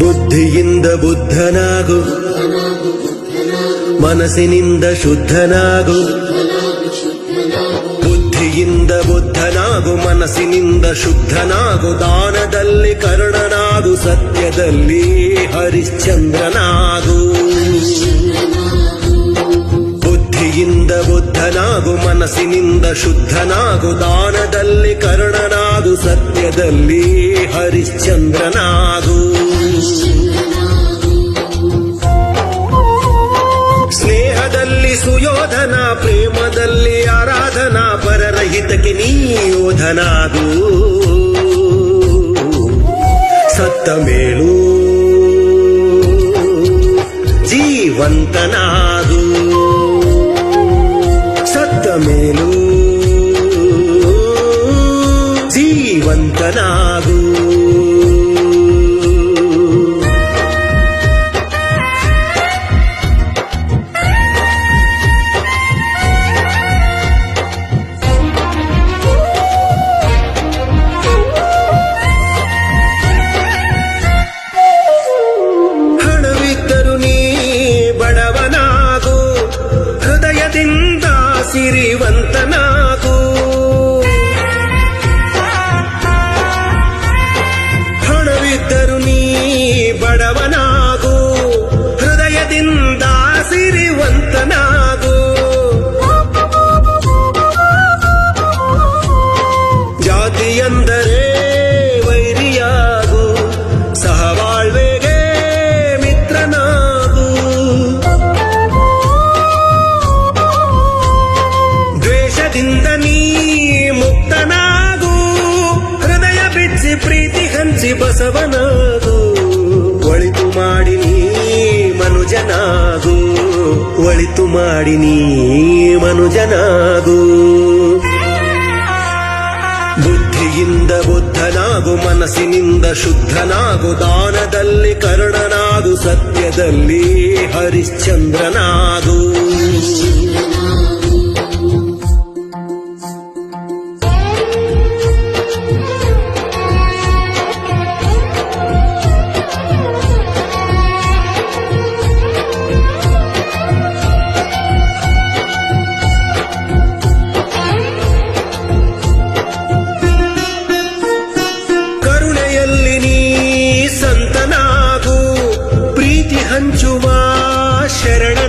ಬುದ್ಧಿಯಿಂದ ಬುದ್ಧನಾಗು. ಮನಸ್ಸಿನಿಂದ ಶುದ್ಧನಾಗು. ಬುದ್ಧಿಯಿಂದ ಬುದ್ಧನಾಗು, ಮನಸ್ಸಿನಿಂದ ಶುದ್ಧನಾಗು. ದಾನದಲ್ಲಿ ಕರ್ಣನಾಗು, ಸತ್ಯದಲ್ಲಿ ಹರಿಶ್ಚಂದ್ರನಾಗು. ಬುದ್ಧಿಯಿಂದ ಬುದ್ಧನಾಗು, ಮನಸ್ಸಿನಿಂದ ಶುದ್ಧನಾಗು. ದಾನದಲ್ಲಿ ಕರ್ಣನಾಗು, ಸತ್ಯದಲ್ಲಿ ಹರಿಶ್ಚಂದ್ರನಾಗು. ಸ್ನೇಹದಲ್ಲಿ ಸುಯೋಧನ ಪ್ರೇಮದಲ್ಲಿ ಆರಾಧನಾ ಪರರಹಿತಕ್ಕೆ ನೀ ಯೋಧನಾಗು. ಹೃದಯದಿಂದ ಸಿರಿವಂತನಾಗು ಹಣವಿದ್ದರು ನೀ ಬಡವನಾಗು ಬಸವನಾಗು, ಒಳಿತು ಮಾಡಿ ಮನುಜನಾಗು, ಒಳಿತು ಮಾಡಿ ಮನುಜನಾಗು. ಬುದ್ಧಿಯಿಂದ ಬುದ್ಧನಾಗು, ಮನಸ್ಸಿನಿಂದ ಶುದ್ಧನಾಗು, ದಾನದಲ್ಲಿ ಕರ್ಣನಾಗು, ಸತ್ಯದಲ್ಲಿ ಹರಿಶ್ಚಂದ್ರನಾಗು. హంచువా శరణ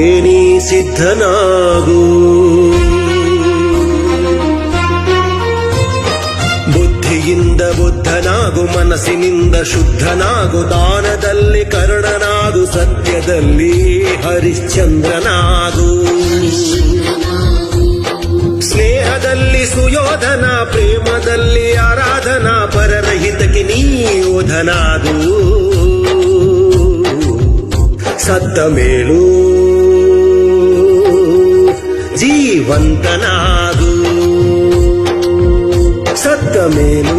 ನೀ ಸಿದ್ಧನಾಗು. ಬುದ್ಧಿಯಿಂದ ಬುದ್ಧನಾಗು, ಮನಸ್ಸಿನಿಂದ ಶುದ್ಧನಾಗು, ದಾನದಲ್ಲಿ ಕರ್ಣನಾಗು, ಸತ್ಯದಲ್ಲಿ ಹರಿಶ್ಚಂದ್ರನಾಗು. ಸ್ನೇಹದಲ್ಲಿ ಸುಯೋಧನ, ಪ್ರೇಮದಲ್ಲಿ ಆರಾಧನಾ, ಪರರಹಿತಕ್ಕೆ ನೀ ಯೋಧನಾಗು ಸತ್ತ ಮೇಲೂ ಜೀವಂತನಾಗು ಸತ್ತ ಮೇಲೂ